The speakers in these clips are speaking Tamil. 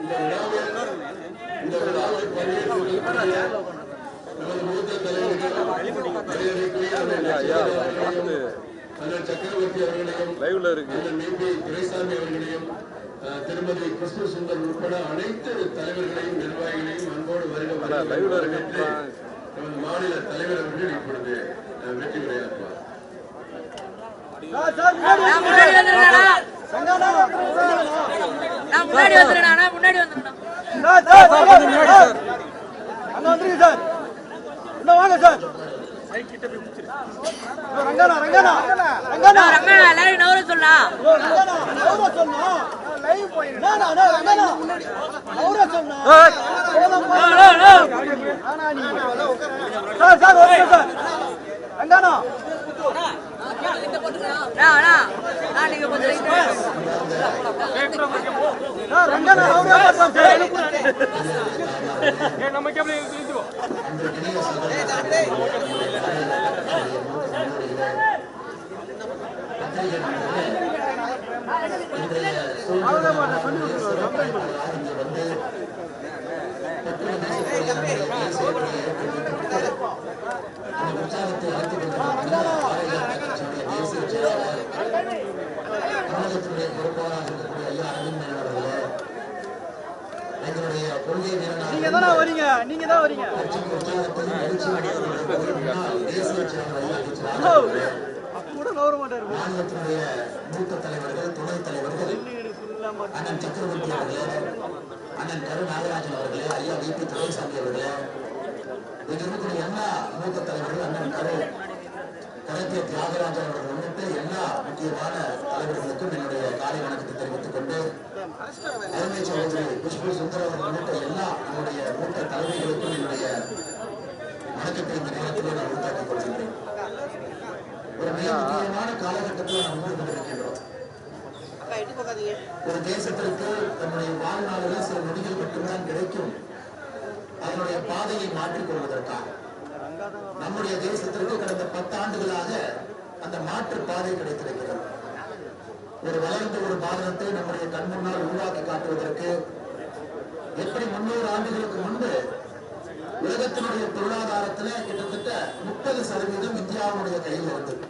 இந்த விழாவில் இந்த விழாவில் பங்கேற்றிருக்கக்கூடிய நமது மூத்த தலைவர்கள் மரியாதைக்குரிய அண்ணன் அவர்களையும், அண்ணன் சக்கரவர்த்தி அவர்களையும் லைவ்ல இருக்கு அண்ணன் விபி துரைசாமி அவர்களையும் அஹ், திருமதி கிருஷ்ண சுந்தர் உட்பட அனைத்து தலைவர்களையும் நிர்வாகிகளையும் அன்போடு வருக வருக லைவ்ல இருக்கு. வரவேற்று நமது மாநில தலைவர் அவர்கள் இப்பொழுது அஹ், வெற்றி விளையாடுவார் நான் முன்னாடி வந்துடுறேனா நான் முன்னாடி வந்துடுறேனா அங்க வந்துருங்க சார். உள்ள வாங்க சார். ரங்கனா ரங்கனா ரங்கனா நான் ரங்கண்ணா எல்லாரும் நவர சொல்லா. ரங்கனா அவரா சொன்னா லைவ் போய் நானா நான் ரங்கனா அவரா சொன்னா சார் சார் ஓகே சார். ரங்கனா அண்ணா நான் நீங்க கொஞ்சம் சார் ரங்கனா அவரா சார் சார் தமிழகத்தினுடைய பொறுப்பாளராக இருக்கக்கூடிய ஐயா அரவிந்த் மேனன் அவர்களே எங்களுடைய கொள்கை வீரனாக நீங்க தானே வரீங்க நீங்க தான் வரீங்க. கட்சிக்கு உற்சாகத்தையும் மகிழ்ச்சியும் தேசிய மாநிலத்தினுடைய மூத்த தலைவர்கள் துணைத் தலைவர்கள் அண்ணன் சக்கரவர்த்தி அவர்களே அண்ணன் கரு நாகராஜன் அவர்களே ஐயா வி பி துரைசாமி அவர்களே இங்க இருக்கக்கூடிய எல்லா மூத்த தலைவர்கள் அண்ணன் கரு. கலைஞர் தியாகராஜன் அவர்கள் எல்லா முக்கியமான தலைவர்களுக்கும் என்னுடைய காலை வணக்கத்தை தெரிவித்துக் கொண்டு தலைமை சகோதரி புஷ்பு சுந்தர் அவர்கள் உள்ளிட்ட எல்லா என்னுடைய மூத்த தலைவர்களுக்கும் என்னுடைய வணக்கத்தை இந்த நேரத்திலே நான் உண்டாக்கிக் கொள்கின்றேன். ஒரு மிக முக்கியமான காலகட்டத்தில் நாம் நின்று கொண்டிருக்கின்றோம். ஒரு தேசத்திற்கு தன்னுடைய வாழ்நாளில் சில நொடிகள் மட்டும்தான் கிடைக்கும். அதனுடைய பாதையை மாற்றிக் கொள்வதற்காக. நம்முடைய தேசத்திற்கு கடந்த பத்து ஆண்டுகளாக அந்த மாற்று பாதை கிடைத்திருக்கிறது. ஒரு வளர்ந்த ஒரு பாரதத்தை நம்முடைய கண் முன்னால் உருவாக்கி காட்டுவதற்கு எப்படி முன்னூறு ஆண்டுகளுக்கு முன்பு உலகத்தினுடைய பொருளாதாரத்துல கிட்டத்தட்ட முப்பது சதவீதம் இந்தியாவுடைய கையில் இருந்தது.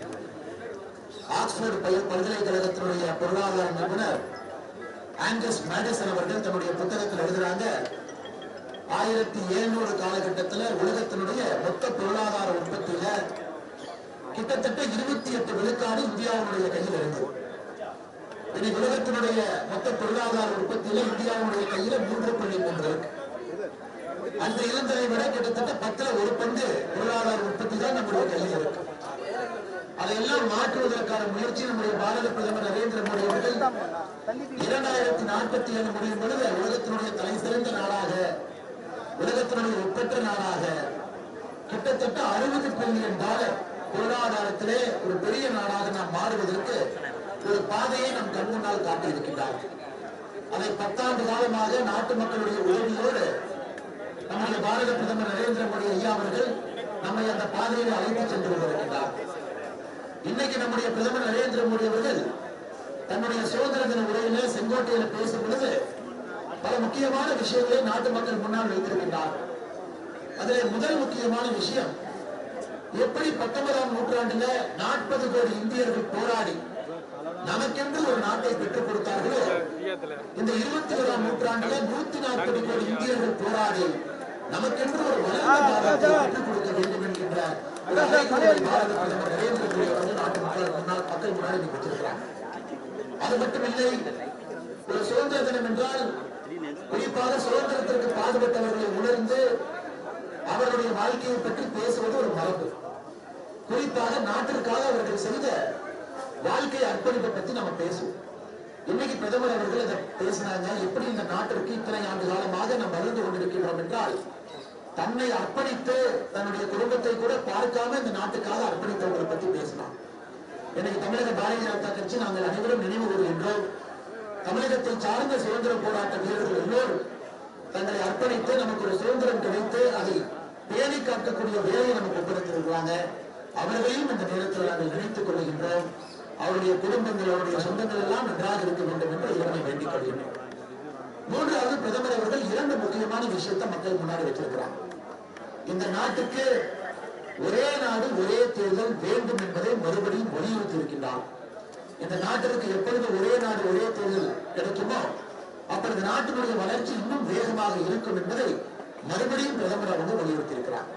ஆக்ஸ்போர்ட் பல்கலைக்கழகத்தினுடைய பொருளாதார நிபுணர் ஆங்கஸ் மேடிசன் அவர்கள் தன்னுடைய புத்தகத்தில் எழுதுறாங்க ஆயிரத்தி எழுநூறு காலகட்டத்தில் உலகத்தினுடைய மொத்த பொருளாதார உற்பத்தியில கிட்டத்தட்ட இருபத்தி எட்டு விழுக்காடு இந்தியாவுடைய கையில் இருந்தது. இனி உலகத்தினுடைய மொத்த பொருளாதார உற்பத்தியில இந்தியாவுடைய கையில மூன்று புள்ளி மூன்று இருக்கு. அந்த இருந்ததை விட கிட்டத்தட்ட பத்துல ஒரு பங்கு பொருளாதார உற்பத்தி தான் நம்முடைய கையில் இருக்கு. அதையெல்லாம் மாற்றுவதற்கான முயற்சி நம்முடைய பாரத பிரதமர் நரேந்திர மோடி அவர்கள் இரண்டாயிரத்தி நாற்பத்தி ஏழு முடியும் பொழுது உலகத்தினுடைய தலை சிறந்த நாடாக உலகத்தினுடைய ஒப்பற்ற நாடாக கிட்டத்தட்ட அறுபது பில்லியன் டாலர் பொருளாதாரத்திலே ஒரு பெரிய நாடாக நாம் மாறுவதற்கு ஒரு பாதையை நம் கண் முன்னால் காட்டியிருக்கின்றார் அதை பத்தாண்டு காலமாக நாட்டு மக்களுடைய உதவியோடு நம்முடைய பாரத பிரதமர் நரேந்திர மோடி ஐயா அவர்கள் நம்மை அந்த பாதையில் அழைத்து சென்று கொண்டிருக்கின்றார் இன்னைக்கு நம்முடைய பிரதமர் நரேந்திர மோடி அவர்கள் தன்னுடைய சுதந்திர தின உரையிலே செங்கோட்டையில பேசும் பொழுது பல முக்கியமான விஷயங்களை நாட்டு மக்கள் முன்னால் வைத்திருக்கின்றார் அதில் முதல் முக்கியமான விஷயம் எப்படி பத்தொன்பதாம் நூற்றாண்டுல நாற்பது கோடி இந்தியர்கள் போராடி நமக்கென்று ஒரு நாட்டை பெற்றுக் கொடுத்தார்களோ இந்த இருபத்தி ஓராம் நூற்றாண்டுல நூத்தி நாற்பது கோடி இந்தியர்கள் போராடி நமக்கென்று ஒரு வளர்ந்த பாரதத்தை பெற்றுக் கொடுக்க வேண்டும் என்கின்ற பாரத பிரதமர் நரேந்திர மோடி அவர்கள் நாட்டு மக்கள் முன்னால் மக்கள் முன்னாடி வச்சிருக்கிறார் அது மட்டுமில்லை ஒரு சுதந்திர தினம் என்றால் குறிப்பாக சுதந்திரத்திற்கு பாடுபட்டவர்களை உணர்ந்து அவர்களுடைய வாழ்க்கையை பற்றி பேசுவது ஒரு மரபு. குறிப்பாக நாட்டிற்காக அவர்கள் செய்த வாழ்க்கை அர்ப்பணிப்பை பற்றி நம்ம பேசுவோம். இன்னைக்கு பிரதமர் அவர்கள் அதை பேசினாங்க. எப்படி இந்த நாட்டிற்கு இத்தனை ஆண்டு காலமாக நாம் வளர்ந்து கொண்டிருக்கின்றோம் என்றால் தன்னை அர்ப்பணித்து தன்னுடைய குடும்பத்தை கூட பார்க்காம இந்த நாட்டுக்காக அர்ப்பணித்தவர்களை பற்றி பேசினார் இன்னைக்கு தமிழக பாரதிய ஜனதா கட்சி நாங்கள் அனைவரும் நினைவு கூறுகின்றோம். தமிழகத்தை சார்ந்த சுதந்திர போராட்ட வீரர்கள் எல்லோரும் தங்களை அர்ப்பணித்து நமக்கு ஒரு சுதந்திரம் கிடைத்து அதை பேணி காக்கக்கூடிய வேலையை நமக்கு ஒப்படைத்திருக்கிறாங்க. அவர்களையும் இந்த நேரத்தில் நாங்கள் நினைத்துக் கொள்கின்றோம். அவருடைய குடும்பங்கள் அவருடைய சொந்தங்கள் எல்லாம் நன்றாக இருக்க வேண்டும் என்று இறைவனை வேண்டிக் கொள்கின்றோம். மூன்றாவது பிரதமர் அவர்கள் இரண்டு முக்கியமான விஷயத்தை மக்கள் முன்னாடி வச்சிருக்கிறார் இந்த நாட்டுக்கு ஒரே நாடு ஒரே தேர்தல் வேண்டும் என்பதை மறுபடியும் வலியுறுத்தி இருக்கின்றார் இந்த நாட்டிற்கு எப்பொழுது ஒரே நாடு ஒரே தேர்தல் கிடைக்குமோ அப்பொழுது நாட்டினுடைய வளர்ச்சி இன்னும் வேகமாக இருக்கும் என்பதை மறுபடியும் பிரதமர் அவர்கள் வலியுறுத்தி இருக்கிறார்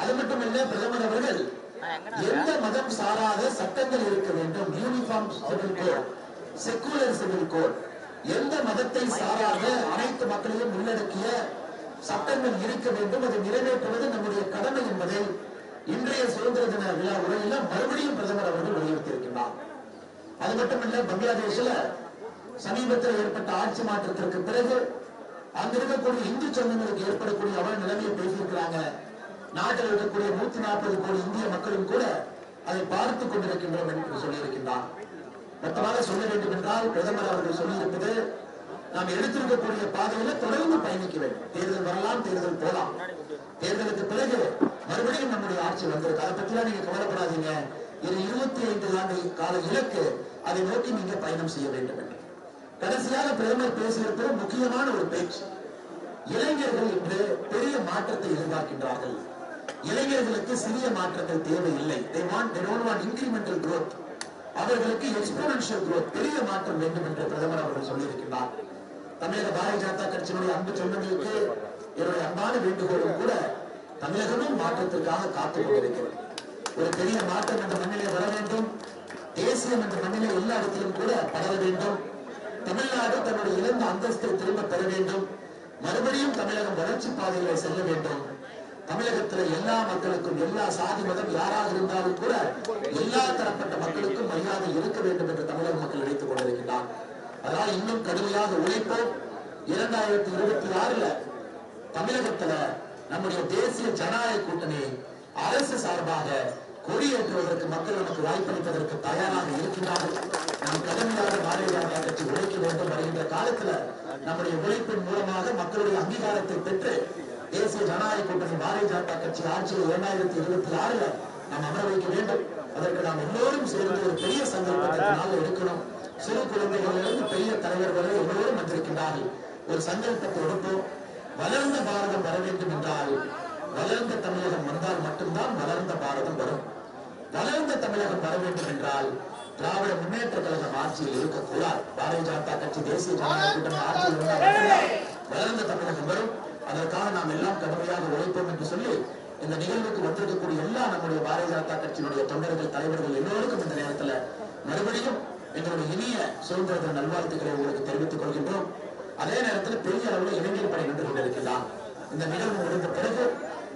அது மட்டுமல்ல பிரதமர் அவர்கள் எந்த மதம் சாராத சட்டங்கள் இருக்க வேண்டும்? Uniform civil code secular civil code எந்த மதத்தை சாராத அனைத்து மக்களையும் உள்ளடக்கிய சட்டங்கள் இருக்க வேண்டும்? அதை நிறைவேற்றுவது நம்முடைய கடமை என்பதை இன்றைய சுதந்திர தின விழா உரையில மறுபடியும் பிரதமர் அவர்கள் வலியுறுத்தி அது மட்டுமல்ல பங்களாதேஷ்ல சமீபத்தில் ஏற்பட்ட ஆட்சி மாற்றத்திற்கு பிறகு அங்க இருக்கக்கூடிய இந்து சொந்தங்களுக்கு ஏற்படக்கூடிய அவல நிலைமையை பேசியிருக்கிறாங்க. நாட்டில் இருக்கக்கூடிய நூத்தி நாற்பது கோடி இந்திய மக்களும் கூட அதை பார்த்துக் கொண்டிருக்கின்றோம் என்று சொல்லியிருக்கின்றார். மொத்தமாக சொல்ல வேண்டும் என்றால் பிரதமர் அவர்கள் சொல்லியிருப்பது நாம் எடுத்திருக்கக்கூடிய பாதையில தொடர்ந்து பயணிக்க வேண்டும். தேர்தல் வரலாம் தேர்தல் போலாம் தேர்தலுக்கு பிறகு மறுபடியும் நம்முடைய ஆட்சி வந்திருக்கு. அதை பத்திலாம் நீங்க கவலைப்படாதீங்க. இது இருபத்தி ஐந்து ஆண்டு கால இலக்கு. அதை நோக்கி நீங்க பயணம் செய்ய வேண்டும் என்று. கடைசியாக பிரதமர் பேசியிருப்பது முக்கியமான ஒரு பேச்சு. இளைஞர்கள் இன்று பெரிய மாற்றத்தை எதிர்பார்க்கின்றார்கள். இளைஞர்களுக்கு சிறிய மாற்றங்கள் தேவையில்லை. They want growth. அவர்களுக்கு எக்ஸ்போனன்ஷியல் growth பெரிய மாற்றம் வேண்டும் என்று பிரதமர் அவர்கள் சொல்லியிருக்கிறார் தமிழக பாரதிய ஜனதா கட்சியினுடைய அன்பு சொந்தங்களுக்கு என்னுடைய அன்பான வேண்டுகோளும் கூட தமிழகமும் மாற்றத்திற்காக காத்துக் கொண்டிருக்கிறது. ஒரு பெரிய மாற்றம் என்ற மண்ணிலே வர வேண்டும். தேசியம் என்ற மண்ணிலே எல்லா இடத்திலும் கூட பரவ வேண்டும். தமிழ்நாடு தன்னுடைய இழந்த அந்தஸ்தை திரும்ப பெற வேண்டும். மறுபடியும் தமிழகம் வளர்ச்சி பாதையிலே செல்ல வேண்டும். தமிழகத்துல எல்லா மக்களுக்கும் எல்லா சாதி மதம் யாராக இருந்தாலும் கூட எல்லா தரப்பட்ட மக்களுக்கும் மரியாதை இருக்க வேண்டும் என்று தமிழக மக்கள் நினைத்துக் கொண்டிருக்கிறார் அதனால் இன்னும் கடுமையாக உழைப்போம். இரண்டாயிரத்தி இருபத்தி ஆறுல தமிழகத்துல நம்முடைய தேசிய ஜனநாயக கூட்டணி அரசு சார்பாக கொடியேற்றுவதற்கு மக்கள் நமக்கு வாய்ப்பளிப்பதற்கு தயாராக இருக்கிறார்கள் நாம் கடமையாக பாரதிய கட்சி உழைக்க வேண்டும் வருகின்ற காலத்துல நம்முடைய உழைப்பின் மூலமாக மக்களுடைய அங்கீகாரத்தை பெற்று தேசிய ஜனநாயக கூட்டணி பாரதிய ஜனதா கட்சி ஆட்சியில் இரண்டாயிரத்தி இருபத்தி ஆறுல நாம் அமர வைக்க வேண்டும். அதற்கு நாம் எல்லோரும் சேர்ந்து ஒரு பெரிய சங்கல்பத்தை நாள் எடுக்கணும். சிறு குழந்தைகளிலிருந்து பெரிய தலைவர் வரை எல்லோரும் வந்திருக்கின்றார்கள். ஒரு சங்கல்பத்தை எடுப்போம். வளர்ந்த பாரதம் வர வேண்டும் என்றால் வளர்ந்த தமிழகம் வந்தால் மட்டும்தான் வளர்ந்த பாரதம் வரும். தமிழகம் வர வேண்டும் என்றால் திராவிட முன்னேற்ற கழகம் ஆட்சியில் இருக்கக்கூடாது. பாரதிய ஜனதா கட்சி தேசிய ஜனநாயக கூட்டணி ஆட்சியில் இருந்தால் வளர்ந்த தமிழகம் வரும். அதற்காக நாம் எல்லாம் கடுமையாக உழைப்போம் என்று சொல்லி இந்த நிகழ்வுக்கு வந்திருக்கக்கூடிய எல்லா நம்முடைய பாரதிய ஜனதா கட்சியினுடைய தொண்டர்கள் தலைவர்கள் எல்லோருக்கும் இந்த நேரத்தில் மறுபடியும் எங்களுடைய இனிய சுதந்திர தின நல்வாழ்த்துக்களை உங்களுக்கு தெரிவித்துக் கொள்கின்றோம். அதே நேரத்தில் பெரிய அளவில் இளைஞர் படை நின்று கொண்டிருக்கிறார் இந்த நிகழ்வு முடிந்த பிறகு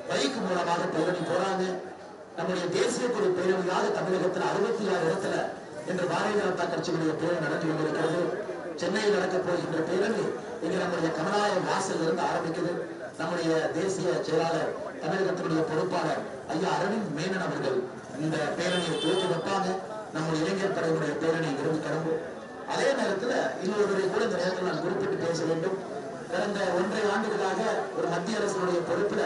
பைக் மூலமாக பேரணி போறாங்க. நம்முடைய தேசிய குழு பேரணியாக தமிழகத்தில் அறுபத்தி ஆறு இடத்துல இன்று பாரதிய ஜனதா கட்சியினுடைய பேரணி நடத்தி கொண்டிருக்கிறது. சென்னையில் நடக்கப் போகின்ற பேரணி இங்கு நம்முடைய கமலாய வாசல் இருந்து ஆரம்பிக்குது. நம்முடைய தேசிய செயலாளர் தமிழகத்தினுடைய பொறுப்பாளர் ஐயா அரவிந்த் மேனன் அவர்கள் இந்த பேரணியை துவக்கி வைப்பாங்க. நம்முடைய இளைஞர் படையினுடைய பேரணி விரும்பி கிளம்பும். அதே நேரத்துல இன்னொருவரை கூட இந்த நேரத்தில் நான் குறிப்பிட்டு பேச வேண்டும். கடந்த ஒன்றரை ஆண்டுகளாக ஒரு மத்திய அரசினுடைய பொறுப்புல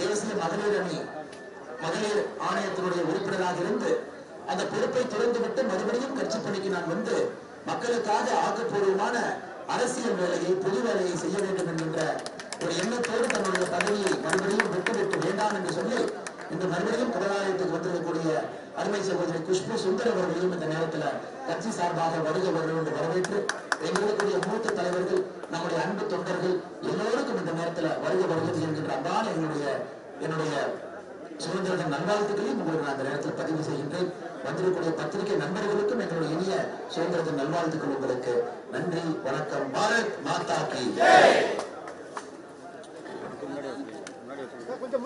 தேசிய மகளிர் அணி மகளிர் ஆணையத்தினுடைய உறுப்பினராக இருந்து அந்த பொறுப்பை துறந்துவிட்டு மறுபடியும் கட்சி பணிக்கு நான் வந்து மக்களுக்காக ஆக்கப்பூர்வமான அரசியல் வேலையை பொது வேலையை செய்ய வேண்டும் என்கின்ற ஒரு எண்ணத்தோடு தன்னுடைய பதவியை மறுபடியும் விட்டுவிட்டு வேண்டாம் என்று சொல்லி இந்த மறுபடியும் கடலாலயத்துக்கு வந்திருக்கக்கூடிய அருமை சகோதரி குஷ்பு சுந்தர் அவர்களையும் இந்த நேரத்துல கட்சி சார்பாக வருக வருகிறோம் என்று வரவேற்று எங்களுடைய மூத்த தலைவர்கள் நம்முடைய அன்பு தொண்டர்கள் எல்லோருக்கும் இந்த நேரத்துல வருக வருகிறது என்கின்ற அன்பான என்னுடைய என்னுடைய சுதந்திர தின நல்வாழ்த்துக்களையும் உங்களுக்கு நான் இந்த நேரத்தில் பதிவு செய்கின்றேன். வந்திருக்கக்கூடிய பத்திரிகை நண்பர்களுக்கும் எங்களுடைய இனிய சுதந்திர தின நல்வாழ்த்துக்கள் உங்களுக்கு. நன்றி வணக்கம். பாரத் மாதா கி கொஞ்சம்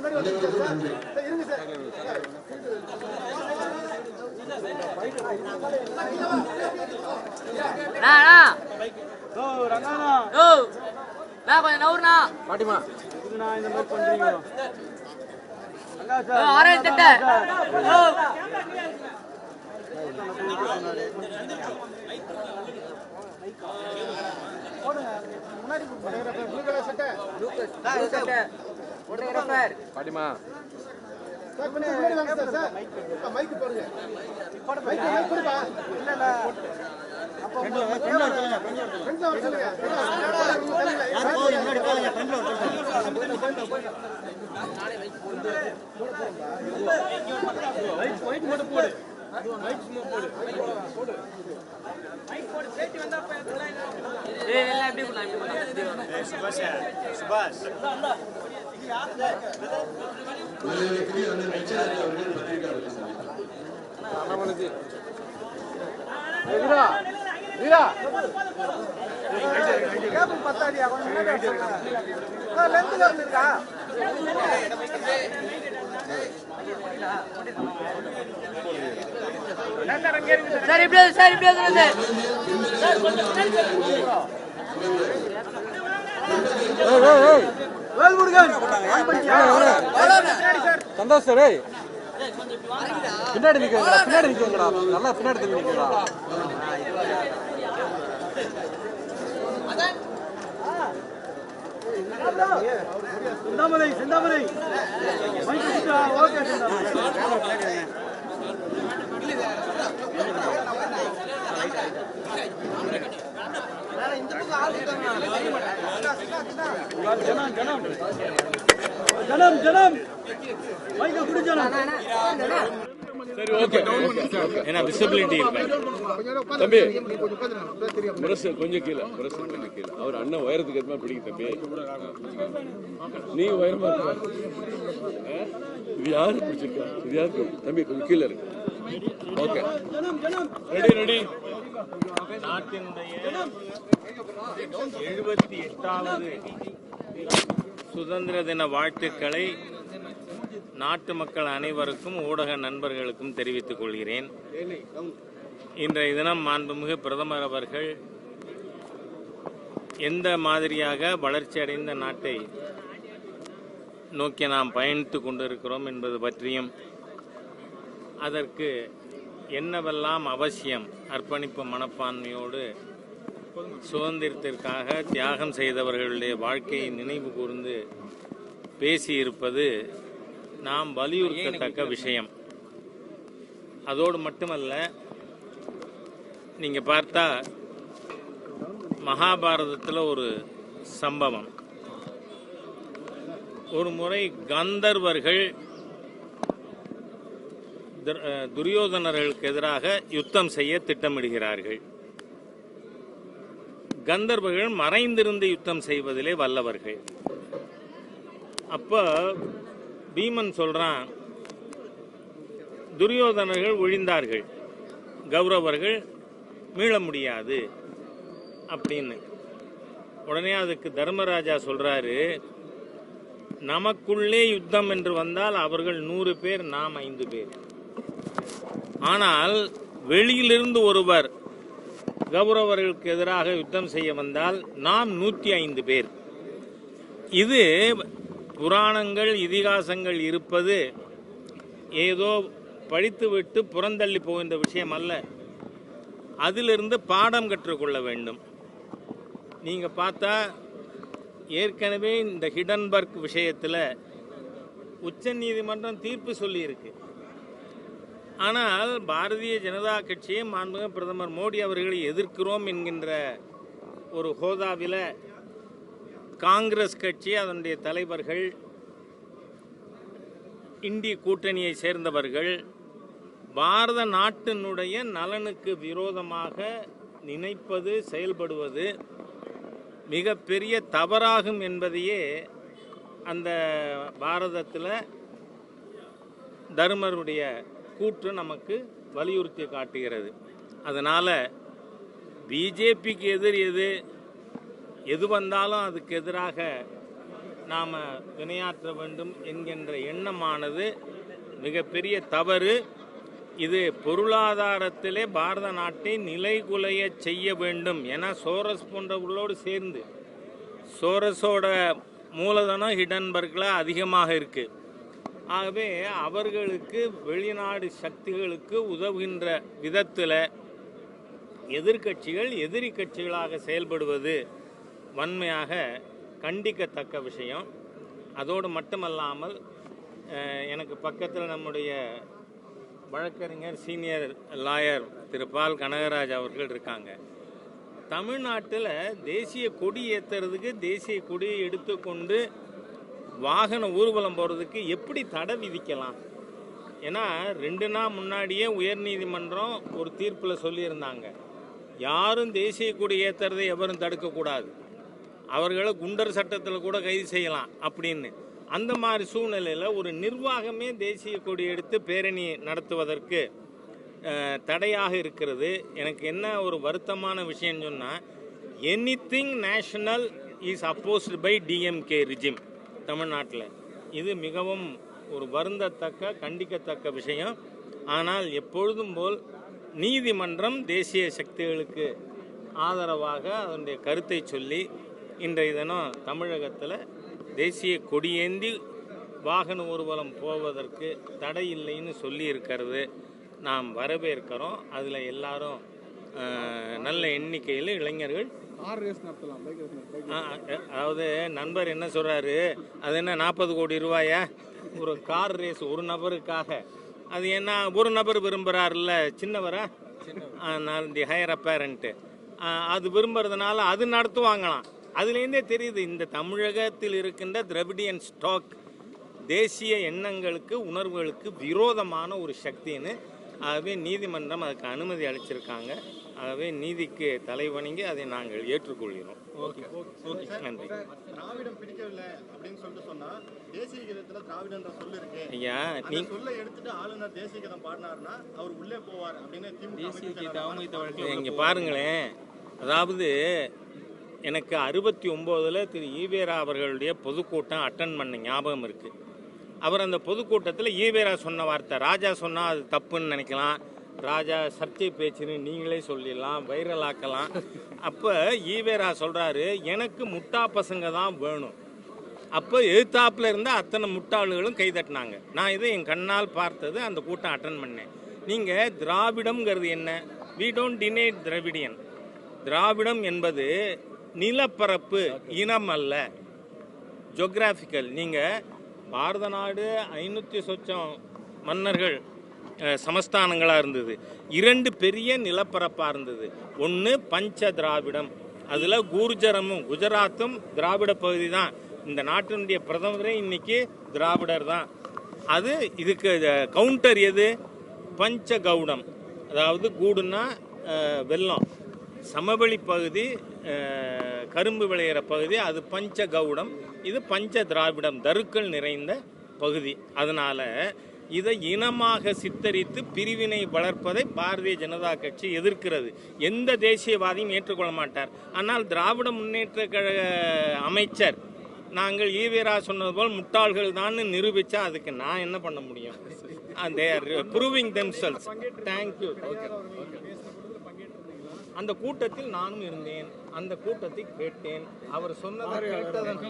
ஓ ரங்கானா ஓ நான் பாட்டிமா இந்த மாதிரி பண்றீங்க சார் ஆரஞ்சு தட்டை ஓ போடுங்க முன்னாடி ப்ளூ கலர் சட்டை தட்டை போட்டுக்கிறேன் பாட்டிமா ஏய் எல்லாம் எப்படி பண்ணலாம் இப்படி பண்ணலாம் மரியாதைக்குரிய அண்ணன் நிச்சயராஜ் அவர்கள் பத்திரிகையாளர்களை சந்தித்தார் கேபிள் பத்தாடியா கொஞ்சம் லென்த்ல சொல்லுங்க சார் இப்படி வந்து, சார் இப்படி சந்தோஷ் சார். ஏய். பின்னாடி நிக்கிறீங்களா? பின்னாடி நிக்கிறீங்களா? நல்லா பின்னாடி திரும்பி நிக்கிறீங்களா? செந்தாமரை செந்தாமரை ஓகே செந்தாமரை. ஜனம் ஜனம் மைக்க குடி ஜனம் ஏன்னா விசிபிலிட்டி இருக்கு தம்பி முரசு கொஞ்சம் கீழே முரசு கொஞ்சம் கீழே அவர் அண்ணன் உயரத்துக்கு ஏற்ற மாதிரி பிடிக்கும் தம்பி நீ உயரமா இருக்க? இது யாரு பிடிச்சிருக்கா இது யாருக்கு தம்பி கொஞ்சம் கீழே இருக்கு ஓகே ரெடி ரெடி நாட்டினுடைய எழுபத்தி எட்டாவது சுதந்திர தின வாழ்த்துக்களை நாட்டு மக்கள் அனைவருக்கும் ஊடக நண்பர்களுக்கும் தெரிவித்துக் கொள்கிறேன். இன்றைய தினம் மாண்புமிகு பிரதமர் அவர்கள் எந்த மாதிரியாக வளர்ச்சியடைந்த நாட்டை நோக்கி நாம் பயணித்து கொண்டிருக்கிறோம் என்பது பற்றியும் அதற்கு என்னவெல்லாம் அவசியம் அர்ப்பணிப்பு மனப்பான்மையோடு சுதந்திரத்திற்காக தியாகம் செய்தவர்களுடைய வாழ்க்கையை நினைவு கூர்ந்து பேசியிருப்பது நாம் வலியுறுத்தத்தக்க விஷயம். அதோடு மட்டுமல்ல நீங்கள் பார்த்தா மகாபாரதத்தில் ஒரு சம்பவம். ஒரு முறை கந்தர்வர்கள் துரியோதனர்களுக்கு எதிராக யுத்தம் செய்ய திட்டமிடுகிறார்கள். கந்தர்வர்கள் மறைந்திருந்து யுத்தம் செய்வதிலே வல்லவர்கள். அப்போ பீமன் சொல்றான் துரியோதனர்கள் ஒழிந்தார்கள் கௌரவர்கள் மீள முடியாது அப்படின்னு. உடனே அதுக்கு தர்மராஜா சொல்றாரு நமக்குள்ளே யுத்தம் என்று வந்தால் அவர்கள் நூறு பேர் நாம் ஐந்து பேர். ஆனால் வெளியிலிருந்து ஒருவர் கௌரவர்களுக்கு எதிராக யுத்தம் செய்ய வந்தால் நாம் நூற்றி ஐந்து பேர். இது புராணங்கள் இதிகாசங்கள் இருப்பது ஏதோ படித்துவிட்டு புறந்தள்ளி போகின்ற விஷயம் அல்ல. அதிலிருந்து பாடம் கற்றுக்கொள்ள வேண்டும். நீங்கள் பார்த்தா ஏற்கனவே இந்த ஹிடன்பர்க் விஷயத்தில் உச்ச நீதிமன்றம் தீர்ப்பு சொல்லியிருக்கு. ஆனால் பாரதிய ஜனதா கட்சியை மாண்புமிகு பிரதமர் மோடி அவர்களை எதிர்க்கிறோம் என்கின்ற ஒரு ஹோதாவில் காங்கிரஸ் கட்சி அதனுடைய தலைவர்கள் இந்திய கூட்டணியை சேர்ந்தவர்கள் பாரத நாட்டினுடைய நலனுக்கு விரோதமாக நினைப்பது செயல்படுவது மிகப்பெரிய தவறாகும் என்பதையே அந்த பாரதத்தில் தருமருடைய கூற்று நமக்கு வலியுறுத்தி காட்டுகிறது. அதனால் பிஜேபிக்கு எதிர் எது எது வந்தாலும் அதுக்கு எதிராக நாம் வினையாற்ற வேண்டும் என்கின்ற எண்ணமானது மிகப்பெரிய தவறு. இது பொருளாதாரத்திலே பாரத நாட்டை நிலைகுலைய செய்ய வேண்டும் என சோரஸ் போன்றவர்களோடு சேர்ந்து. சோரஸோட மூலதனம் ஹிடன்பர்க்கில் அதிகமாக இருக்குது ஆகவே அவர்களுக்கு வெளிநாடு சக்திகளுக்கு உதவுகின்ற விதத்தில் எதிர்க்கட்சிகள் எதிரி கட்சிகளாக செயல்படுவது வன்மையாக கண்டிக்கத்தக்க விஷயம். அதோடு மட்டுமல்லாமல் எனக்கு பக்கத்தில் நம்முடைய வழக்கறிஞர் senior lawyer Thiru Paul Kanagaraj அவர்கள் இருக்காங்க. தமிழ்நாட்டில் தேசிய கொடி ஏற்றுறதுக்கு தேசிய கொடியை எடுத்துக்கொண்டு வாகன ஊர்வலம் போகிறதுக்கு எப்படி தடை விதிக்கலாம்? ஏன்னா ரெண்டு நாள் முன்னாடியே உயர்நீதிமன்றம் ஒரு தீர்ப்பில் சொல்லியிருந்தாங்க. யாரும் தேசிய கொடி ஏற்றுறதை எவரும் தடுக்கக்கூடாது. அவர்களை குண்டர் சட்டத்தில் கூட கைது செய்யலாம் அப்படின்னு. அந்த மாதிரி சூழ்நிலையில் ஒரு நிர்வாகமே தேசிய கொடி எடுத்து பேரணி நடத்துவதற்கு தடையாக இருக்கிறது. எனக்கு என்ன ஒரு வருத்தமான விஷயம் சொன்னால் anything national is opposed by DMK regime தமிழ்நாட்டில். இது மிகவும் ஒரு வருந்தத்தக்க கண்டிக்கத்தக்க விஷயம். ஆனால் எப்பொழுதும் போல் நீதிமன்றம் தேசிய சக்திகளுக்கு ஆதரவாக அதனுடைய கருத்தை சொல்லி இன்றைய தினம் தமிழகத்தில் தேசிய கொடியேந்தி வாகன ஊர்வலம் போவதற்கு தடை இல்லைன்னு சொல்லி இருக்கிறது நாம் வரவேற்கிறோம். அதில் எல்லாரும் நல்ல எண்ணிக்கையில் இளைஞர்கள் அதாவது நண்பர் என்ன சொல்றாரு? அது என்ன நாற்பது கோடி ரூபாயா? ஒரு கார் ரேஸ் ஒரு நபருக்காக. அது என்ன ஒரு நபர் விரும்புறாருல்ல சின்னவரா? நான் தி ஹையர் அப்பேரண்ட்டு அது விரும்புறதுனால அது நடத்துவாங்களாம். அதுலேருந்தே தெரியுது இந்த தமிழகத்தில் இருக்கின்ற திரவிடியன் ஸ்டாக் தேசிய எண்ணங்களுக்கு உணர்வுகளுக்கு விரோதமான ஒரு சக்தின்னு ஆகவே நீதிமன்றம் அதுக்கு அனுமதி அளிச்சிருக்காங்க. ஆகவே நீதிக்கு தலைவணங்கி அதை நாங்கள் ஏற்றுக்கொள்கிறோம். Okay okay. நன்றி. திராவிடம் பிடிக்கவில்லை அப்படின்னு சொல்லிட்டு சொன்னா தேசிய கீதத்துல திராவிடன்ற சொல்லு இருக்கு. ஐயா நீ அந்த சொல்லை எடுத்துட்டு ஆளுநர் தேசிய கீதம் பாடினாருன்னா அவர் உள்ளே போவார் அப்படின்னு திமுக இங்கே பாருங்களேன். அதாவது எனக்கு அறுபத்தி ஒம்போதில் திரு ஈவேரா அவர்களுடைய பொதுக்கூட்டம் அட்டன் பண்ண ஞாபகம் இருக்குது அவர் அந்த பொதுக்கூட்டத்தில் ஈவேரா சொன்ன வார்த்தை ராஜா சொன்னால் அது தப்புன்னு நினைக்கலாம். ராஜா சர்ச்சை பேச்சுன்னு நீங்களே சொல்லிடலாம் வைரல் ஆக்கலாம். அப்போ ஈவேரா சொல்கிறாரு எனக்கு முட்டா பசங்க தான் வேணும். அப்போ எதிர்த்தாப்புல இருந்த அத்தனை முட்டாள்களும் கை தட்டினாங்க. நான் இதை என் கண்ணால் பார்த்தது அந்த கூட்டம் அட்டன் பண்ணேன். நீங்கள் திராவிடம்ங்கிறது என்ன? We don't deny Dravidian. திராவிடம் என்பது நிலப்பரப்பு இனம் அல்ல. ஜோக்ராஃபிக்கல் நீங்கள் பாரத நாடு ஐநூற்றி சொச்சம் மன்னர்கள் சமஸ்தானங்களாக இருந்தது. இரண்டு பெரிய நிலப்பரப்பாக இருந்தது. ஒன்று பஞ்ச திராவிடம் அதில் கூர்ஜரமும் குஜராத்தும் திராவிட பகுதி தான். இந்த நாட்டினுடைய பிரதமரே இன்னைக்கு திராவிடர் தான். அது இதுக்கு கவுண்டர் எது? பஞ்ச கவுடம் அதாவது கூடுன்னா வெள்ளம். சமவெளி பகுதி கரும்பு விளையிற பகுதி அது பஞ்ச கவுடம் இது பஞ்ச திராவிடம் தருக்கள் நிறைந்த பகுதி. அதனால் இதை இனமாக சித்தரித்து பிரிவினை வளர்ப்பதை பாரதிய ஜனதா கட்சி எதிர்க்கிறது. எந்த தேசியவாதியும் ஏற்றுக்கொள்ள மாட்டார். ஆனால் திராவிட முன்னேற்ற கழக அமைச்சர் நாங்கள் ஈவேரா சொன்னது போல் முட்டாள்கள் தான் நிரூபித்தா அதுக்கு நான் என்ன பண்ண முடியும்? தே ப்ரூவிங் தெம்செல்ஸ் தேங்க்யூ அந்த கூட்டத்தில் நானும் இருந்தேன். அந்த கூட்டத்தை கேட்டேன். அவர் சொன்னதை கேட்டதன்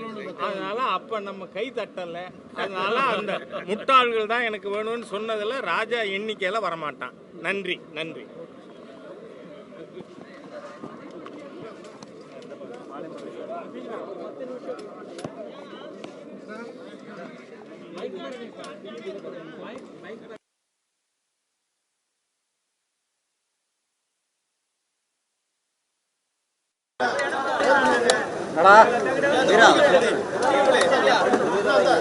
அதனால அப்ப நம்ம கை தட்டல. அதனால அந்த முட்டாள்கள் தான் எனக்கு வேணும்னு சொன்னதுல ராஜா எண்ணிக்கையில வரமாட்டான். நன்றி நன்றி. എടാ